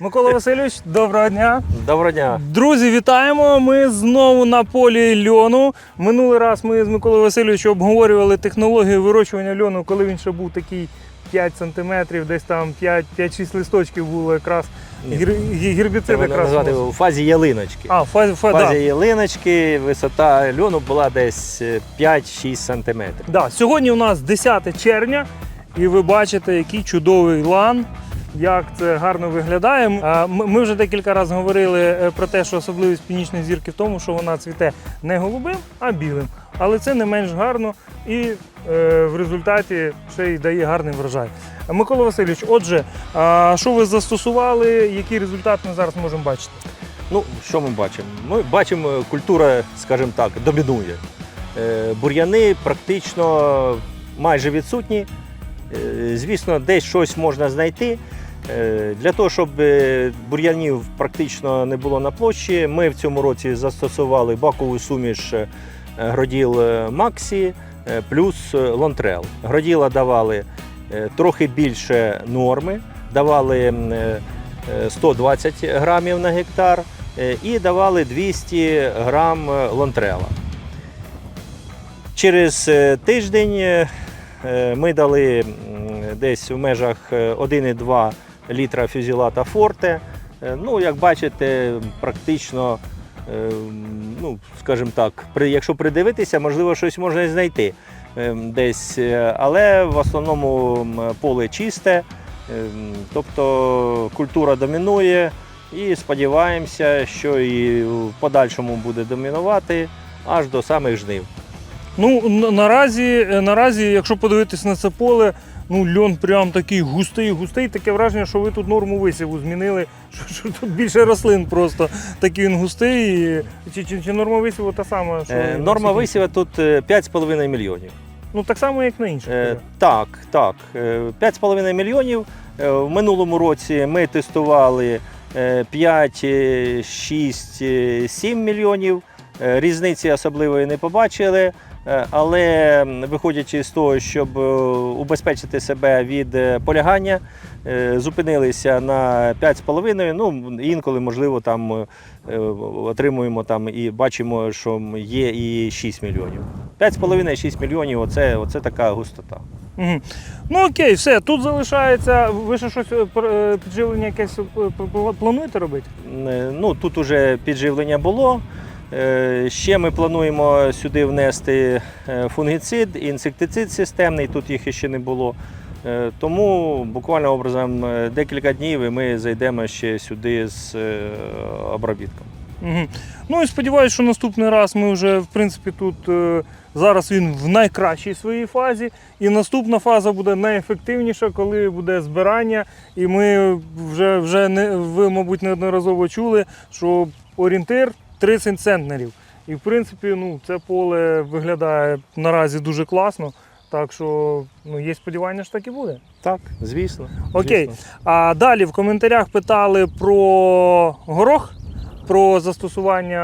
Микола Васильович, доброго дня. Доброго дня. Друзі, вітаємо! Ми знову на полі льону. Минулий раз ми з Миколою Васильовичем обговорювали технологію вирощування льону, коли він ще був такий 5 см, десь там 5-6 листочків було якраз. Гі- гербіцид якраз. назвати у фазі ялиночки. А, фазі, У фа, фазі да. ялиночки висота льону була десь е, 5-6 сантиметрів. Да, сьогодні у нас 10 червня, і ви бачите, який чудовий лан. Як це гарно виглядає. Ми вже декілька разів говорили е, про те, що особливість північної зірки в тому, що вона цвіте не голубим, а білим. Але це не менш гарно і е, в результаті ще й дає гарний врожай. Микола Васильович, отже, що ви застосували, який результат ми зараз можемо бачити? Ну, що ми бачимо? Ми бачимо, культура, скажімо так, домінує. Е, Бур'яни практично майже відсутні. Е, Звісно, десь щось можна знайти. Е, Для того, щоб е, бур'янів практично не було на площі, ми в цьому році застосували бакову суміш е, гроділ Максі плюс Лонтрел. Гроділа давали трохи більше норми, давали м, е, е, 120 грамів на гектар і давали 200 грам лонтрела. Через тиждень ми дали десь в межах е, 1,2 літра фюзілата Форте. Е, Ну, як бачите, практично, е, ну, скажімо так, якщо придивитися, можливо, щось можна знайти е, десь. Але в основному поле чисте, тобто культура домінує. І сподіваємося, що і в подальшому буде домінувати аж до самих жнив. Ну, наразі, наразі, якщо подивитись на це поле, ну льон прям такий густий, густий. Таке враження, що ви тут норму висіву змінили, що, що тут більше рослин просто такий він густий. І- Чи, чи, чи норма висіву та сама? Що Е, Норма всіх? висіва тут е, 5,5 мільйонів. Ну так само, як на інших. Е. Так, так. е, 5,5 мільйонів. Е, В минулому році ми тестували е, 5, е, 6, е, 7 мільйонів. Е, Різниці особливої не побачили. Е, Але виходячи з того, щоб е, убезпечити себе від е, полягання, зупинилися на 5,5, ну інколи, можливо, там отримуємо там і бачимо, що є і 6 мільйонів. 5,5-6 мільйонів оце, оце така густота. Мгм. Ну окей, все, тут залишається. Ви ще щось підживлення якесь плануєте робити? Ну, тут уже підживлення було. Е, Ще ми плануємо сюди внести е, фунгіцид, інсектицид системний, тут їх ще не було. Е, Тому буквально образом декілька днів і ми зайдемо ще сюди з обробітком. Угу. Ну і сподіваюся, що наступний раз ми вже, в принципі, тут зараз він в найкращій своїй фазі, і наступна фаза буде найефективніша, коли буде збирання. І ми вже, вже не, ви, мабуть, неодноразово чули, що орієнтир 30 центнерів. І в принципі, ну, це поле виглядає наразі дуже класно. Так що ну, є сподівання, що так і буде. Так, звісно. Окей. звісно. А далі в коментарях питали про горох, про застосування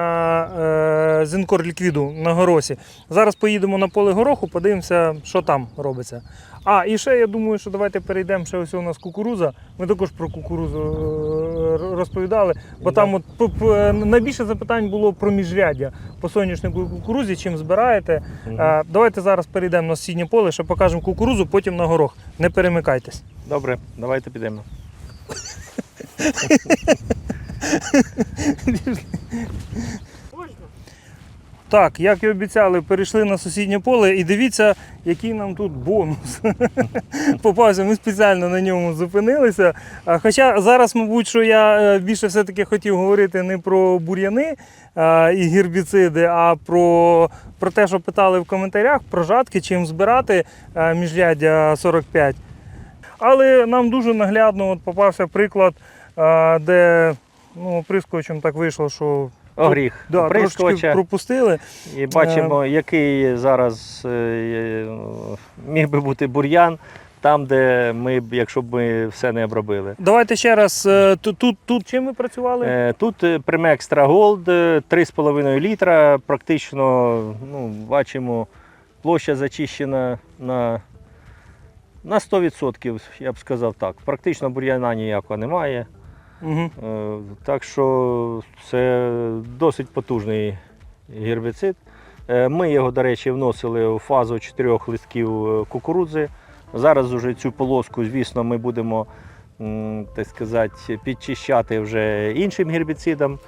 е, зінкор ліквіду на горосі. Зараз поїдемо на поле гороху, подивимося, що там робиться. А, і ще я думаю, що давайте перейдемо. Ще ось у нас кукуруза. Ми також про кукурузу е, розповідали, бо там от, найбільше запитань було про міжряддя по соняшнику і кукурузі, чим збираєте. Е, давайте зараз перейдемо на сусіднє поле, ще покажемо кукурузу, потім на горох. Не перемикайтесь. Добре, давайте підемо. Так, як і обіцяли, перейшли на сусіднє поле і дивіться, який нам тут бонус. Попався, ми спеціально на ньому зупинилися. Хоча зараз, мабуть, що я е, більше все-таки хотів говорити не про бур'яни і гербіциди, а про, про те, що питали в коментарях, про жатки, чим збирати а, міжряддя 45. Але нам дуже наглядно от попався приклад, де ну, оприскувачем так вийшло, що Огріх да, трошки пропустили. І бачимо, який зараз е, е, міг би бути бур'ян, там, де ми б, якщо б ми все не обробили. Давайте ще раз. е, Тут, тут, тут чим ви працювали? Е, Тут е, Primex Gold е, 3,5 літра. Практично ну, бачимо, площа зачищена на, на 100%, я б сказав так. Практично бур'яна ніякого немає. Угу. Так що це досить потужний гербіцид. Е, Ми його, до речі, вносили у фазу чотирьох листків е, кукурудзи. Зараз уже цю полоску, звісно, ми будемо так сказати, підчищати вже іншим гербіцидом,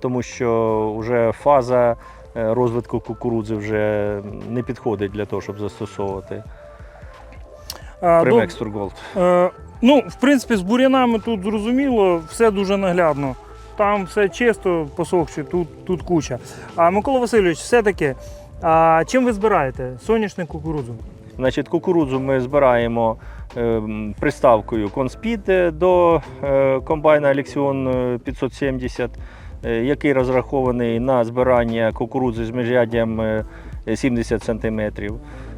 тому що вже фаза розвитку кукурудзи вже не підходить для того, щоб застосовувати Primex Turgold. Е, ну, в принципі, з бур'янами тут зрозуміло, все дуже наглядно. Там все чисто, посохче, тут, тут куча. А Микола Васильович, все-таки, а, чим ви збираєте? Соняшник кукурудзу? Значить, кукурудзу ми збираємо е, приставкою е, до е, комбайна Alexion е, 570, е, який розрахований на збирання кукурудзи з міжряддям е, 70 см.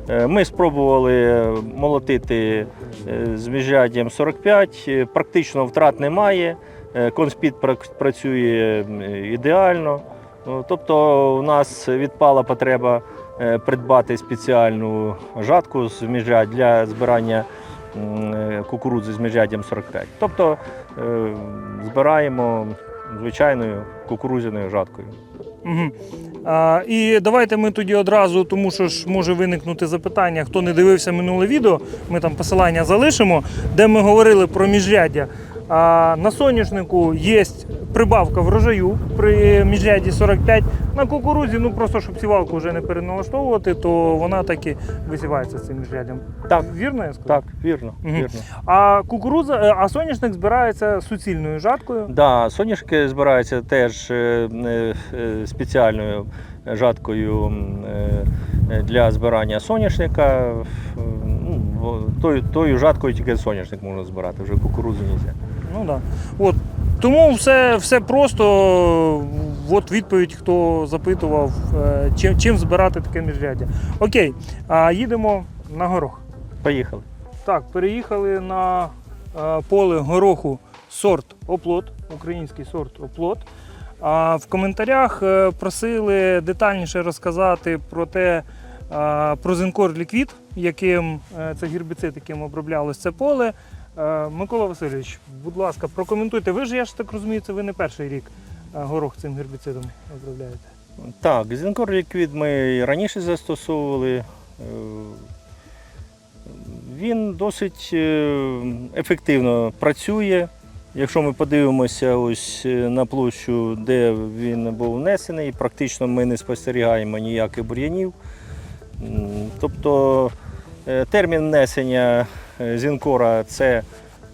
Ми спробували е, молотити е, з міжряддям 45, е, практично втрат немає. Е, Конспід працює ідеально. Ну, Тобто у нас відпала потреба е, придбати спеціальну жатку з міжряд для збирання е, кукурудзи з міжряддям 45. Тобто е, збираємо звичайною кукурудзяною жаткою. Угу. А, і давайте ми тоді одразу, тому що ж може виникнути запитання, хто не дивився минуле відео, ми там посилання залишимо, де ми говорили про міжряддя. А, на соняшнику є прибавка врожаю при міжряді 45. На кукурудзі, ну просто щоб сівалку вже не переналаштовувати, то вона так і висівається з цим міжряддям. Так. Вірно я сказав? Так, вірно. Мгм. вірно. А кукурудза, е, а соняшник збирається суцільною жаткою. Да, соняшки збираються теж е, е, е, спеціальною жаткою е, для збирання соняшника. Ну, Тою, тою жаткою тільки соняшник можна збирати, вже кукурудзу не можна. Ну да. Тому все, все просто. От відповідь, хто запитував, е, чим, чим збирати таке міжряддя. Окей, а їдемо на горох. Поїхали. Так, переїхали на е, поле гороху сорт оплот, український сорт оплот. А в коментарях е, просили детальніше розказати про те, про зинкор ліквід, яким це гербіцид, яким оброблялось це поле. Е, Микола Васильович, будь ласка, прокоментуйте. Ви ж, я ж так розумію, це ви не перший рік е, горох цим гербіцидом обробляєте. Так, Зінкор ліквід ми раніше застосовували. Е, Він досить ефективно працює. Якщо ми подивимося ось на площу, де він був внесений, практично ми не спостерігаємо ніяких бур'янів. Тобто термін внесення зінкора це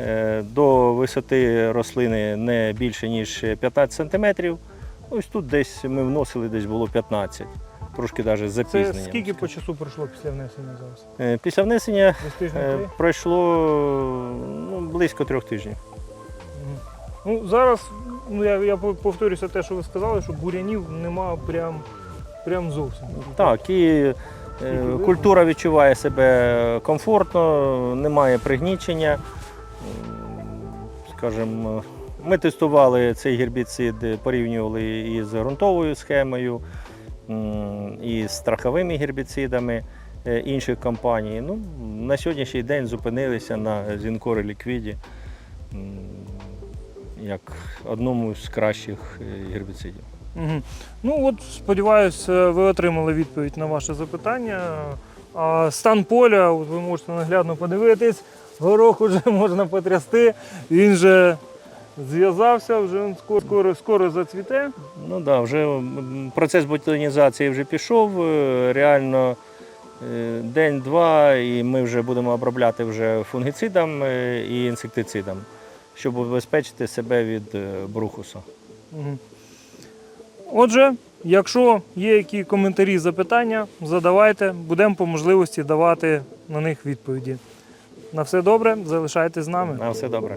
е, до висоти рослини не більше, ніж 15 см. Ось тут десь ми вносили, десь було 15, трошки навіть з Це скільки по часу пройшло після внесення зараз? Е, Після внесення е, пройшло ну, близько трьох тижнів. Ну, зараз ну, я, я повторюся те, що ви сказали, що бурянів нема прям, прям зовсім. Так, і е. Культура відчуває себе комфортно, немає пригнічення. Скажімо, ми тестували цей гербіцид, порівнювали із ґрунтовою схемою, і з страховими гербіцидами е, інших компаній. Ну, на сьогоднішній день зупинилися на зінкорі ліквіді як одному з кращих е, гербіцидів. Угу. Ну от сподіваюсь, е, ви отримали відповідь на ваше запитання. А стан поля, от ви можете наглядно подивитись, горох уже можна потрясти. Він же зв'язався, вже він скоро, скоро, скоро зацвіте. Ну так, да, вже процес ботанізації вже пішов. е, Реально е, день-два, і ми вже будемо обробляти вже фунгіцидом і інсектицидом, щоб убезпечити себе від брухусу. Угу. Отже, якщо є які коментарі, запитання, задавайте, будемо по можливості давати на них відповіді. На все добре, залишайтесь з нами. На все добре.